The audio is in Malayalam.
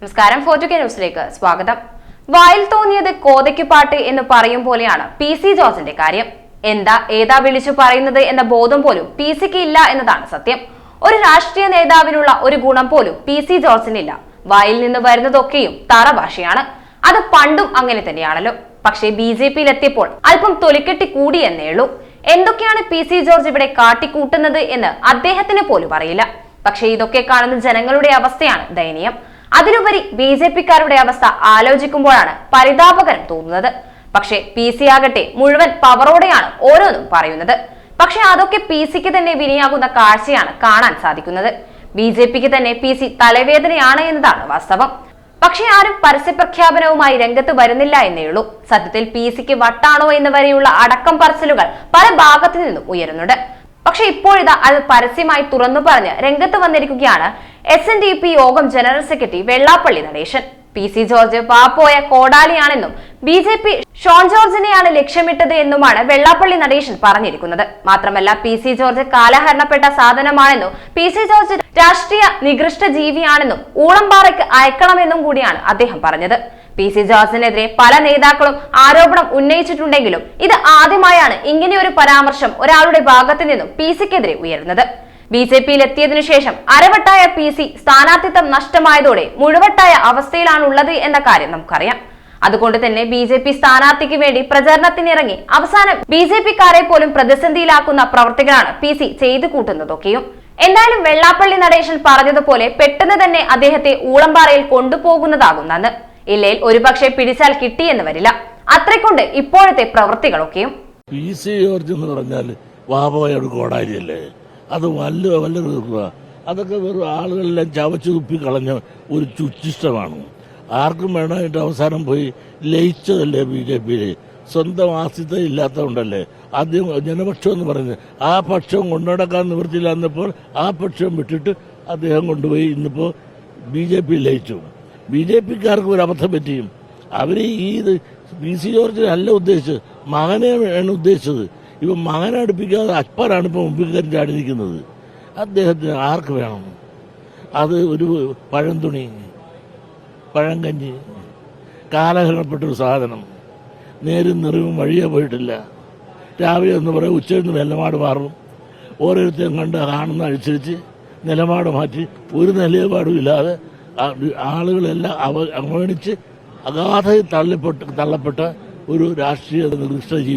നമസ്കാരം ഫോർട്ടുകെ ന്യൂസിലേക്ക് സ്വാഗതം. വായിൽ തോന്നിയത് കോതയ്ക്ക് പാട്ട് എന്ന് പറയും പോലെയാണ് പി സി ജോസിന്റെ കാര്യം. എന്താ ഏതാ വിളിച്ചു പറയുന്നത് എന്ന ബോധം പോലും പി സിക്ക് ഇല്ല എന്നതാണ് സത്യം. ഒരു രാഷ്ട്രീയ നേതാവിനുള്ള ഒരു ഗുണം പോലും പി സി ജോർജിനില്ല വായിൽ നിന്ന് വരുന്നതൊക്കെയും തറ ഭാഷയാണ് അത് പണ്ടും അങ്ങനെ തന്നെയാണല്ലോ. പക്ഷേ ബി ജെ പിയിൽ എത്തിയപ്പോൾ അല്പം തൊലിക്കെട്ടി കൂടി എന്നേ ഉള്ളൂ. എന്തൊക്കെയാണ് പി സി ജോർജ് ഇവിടെ കാട്ടിക്കൂട്ടുന്നത് എന്ന് അദ്ദേഹത്തിന് പോലും അറിയില്ല. പക്ഷേ ഇതൊക്കെ കാണുന്ന ജനങ്ങളുടെ അവസ്ഥയാണ് ദയനീയം. അതിലുപരി ബി ജെ പിക്കാരുടെ അവസ്ഥ ആലോചിക്കുമ്പോഴാണ് പരിതാപകരം തോന്നുന്നത്. പക്ഷേ പി സി ആകട്ടെ മുഴുവൻ പവറോടെയാണ് ഓരോന്നും പറയുന്നത്. പക്ഷെ അതൊക്കെ പി സിക്ക് തന്നെ വിനിയാകുന്ന കാഴ്ചയാണ് കാണാൻ സാധിക്കുന്നത്. ബി ജെ പിക്ക് തന്നെ പി സി തലവേദനയാണ് എന്നതാണ് വാസ്തവം. പക്ഷെ ആരും പരസ്യ പ്രഖ്യാപനവുമായി രംഗത്ത് വരുന്നില്ല എന്നേ ഉള്ളൂ. സത്യത്തിൽ പി സിക്ക് വട്ടാണോ എന്ന് വരെയുള്ള അടക്കം പറച്ചിലുകൾ പല ഭാഗത്തു നിന്നും ഉയരുന്നുണ്ട്. പക്ഷെ ഇപ്പോഴിതാ അത് പരസ്യമായി തുറന്നു പറഞ്ഞ് രംഗത്ത് വന്നിരിക്കുകയാണ് എസ് എൻ ഡി പി യോഗം general secretary Vellappally Natesan. P C George പാപ്പോയ കോടാലിയാണെന്നും ബി ജെ പി ഷോൺ ജോർജിനെയാണ് ലക്ഷ്യമിട്ടത് എന്നുമാണ് വെള്ളാപ്പള്ളി നടേശൻ പറഞ്ഞിരിക്കുന്നത്. മാത്രമല്ല പി സി ജോർജ് കാലഹരണപ്പെട്ട സാധനമാണെന്നും പി സി ജോർജ് രാഷ്ട്രീയ നികൃഷ്ട ജീവിയാണെന്നും ഊളംപാറയ്ക്ക് അയക്കണമെന്നും കൂടിയാണ് അദ്ദേഹം പറഞ്ഞത്. പി സി ജോർജിനെതിരെ പല നേതാക്കളും ആരോപണം ഉന്നയിച്ചിട്ടുണ്ടെങ്കിലും ഇത് ആദ്യമായാണ് ഇങ്ങനെയൊരു പരാമർശം ഒരാളുടെ ഭാഗത്തു നിന്നും പി സിക്കെതിരെ ഉയരുന്നത്. ബി ജെ പിയിൽ എത്തിയതിനു ശേഷം അരവട്ടായ പി സി സ്ഥാനാർത്ഥിത്വം നഷ്ടമായതോടെ മുഴുവട്ടായ അവസ്ഥയിലാണുള്ളത് എന്ന കാര്യം നമുക്കറിയാം. അതുകൊണ്ട് തന്നെ ബി ജെ പി സ്ഥാനാർത്ഥിക്ക് വേണ്ടി പ്രചരണത്തിനിറങ്ങി അവസാനം ബി ജെ പിക്കാരെ പോലും പ്രതിസന്ധിയിലാക്കുന്ന പ്രവർത്തികളാണ് പി സി ചെയ്തു കൂട്ടുന്നതൊക്കെയും. എന്തായാലും വെള്ളാപ്പള്ളി നടേശൻ പറഞ്ഞതുപോലെ പെട്ടെന്ന് തന്നെ അദ്ദേഹത്തെ ഊളംപാറയിൽ കൊണ്ടുപോകുന്നതാകും ഇല്ലയിൽ ഒരുപക്ഷെ പിടിച്ചാൽ കിട്ടിയെന്ന് വരില്ല. അത്രയ്ക്കൊണ്ട് ഇപ്പോഴത്തെ പ്രവൃത്തികളൊക്കെയും. പി സി ജോർജ് എന്ന് പറഞ്ഞാൽ വാപോയോട് കോടാലിയല്ലേ അത് വല്ല വല്ല തീർക്കുക അതൊക്കെ വെറും ആളുകളെല്ലാം ചവച്ചു തുപ്പി കളഞ്ഞ ഒരു ചുച്ചിഷ്ടമാണ് ആർക്കും വേണമായിട്ട് അവസാനം പോയി ലയിച്ചതല്ലേ ബി ജെ പിയിൽ സ്വന്തം ആസ്തിത്വം ഇല്ലാത്തതുകൊണ്ടല്ലേ? ആദ്യം ജനപക്ഷം എന്ന് പറയുന്നത് ആ പക്ഷം കൊണ്ടുനടക്കാൻ നിവൃത്തിയില്ല എന്നപ്പോൾ ആ പക്ഷം വിട്ടിട്ട് അദ്ദേഹം കൊണ്ടുപോയി ഇന്നിപ്പോൾ ബി ജെ പി ലയിച്ചു. ബി ജെ പിക്കാർക്ക് ഒരു അബദ്ധം പറ്റിയും. അവർ ഈ ഇത് പി സി ജോർജിനെ അല്ല ഉദ്ദേശിച്ചത്. മകനെയാണ് ഉദ്ദേശിച്ചത് ഇവ മകനെ അടുപ്പിക്കാതെ അക്ബറാണ് ഇപ്പോൾ മുമ്പിൽ കയറി ചാടിയിരിക്കുന്നത്. അദ്ദേഹത്തിന് ആർക്ക് വേണം? അത് ഒരു പഴംതുണി പഴങ്കഞ്ഞി കാലഹരണപ്പെട്ടൊരു സാധനം. നേരും നിറവും വഴിയേ പോയിട്ടില്ല. രാവിലെ എന്ന് പറയും ഉച്ചയെന്ന് നിലപാട് മാറും. ഓരോരുത്തരും കണ്ട് കാണുന്ന അനുസരിച്ച് നിലപാട് മാറ്റി ഒരു നിലപാടും ഇല്ലാതെ ആളുകളെല്ലാം അവ അവഗണിച്ച് അഗാധയിൽ തള്ളിപ്പെട്ട് തള്ളപ്പെട്ട ഒരു രാഷ്ട്രീയ നിർദ്ദിഷ്ട ജീവി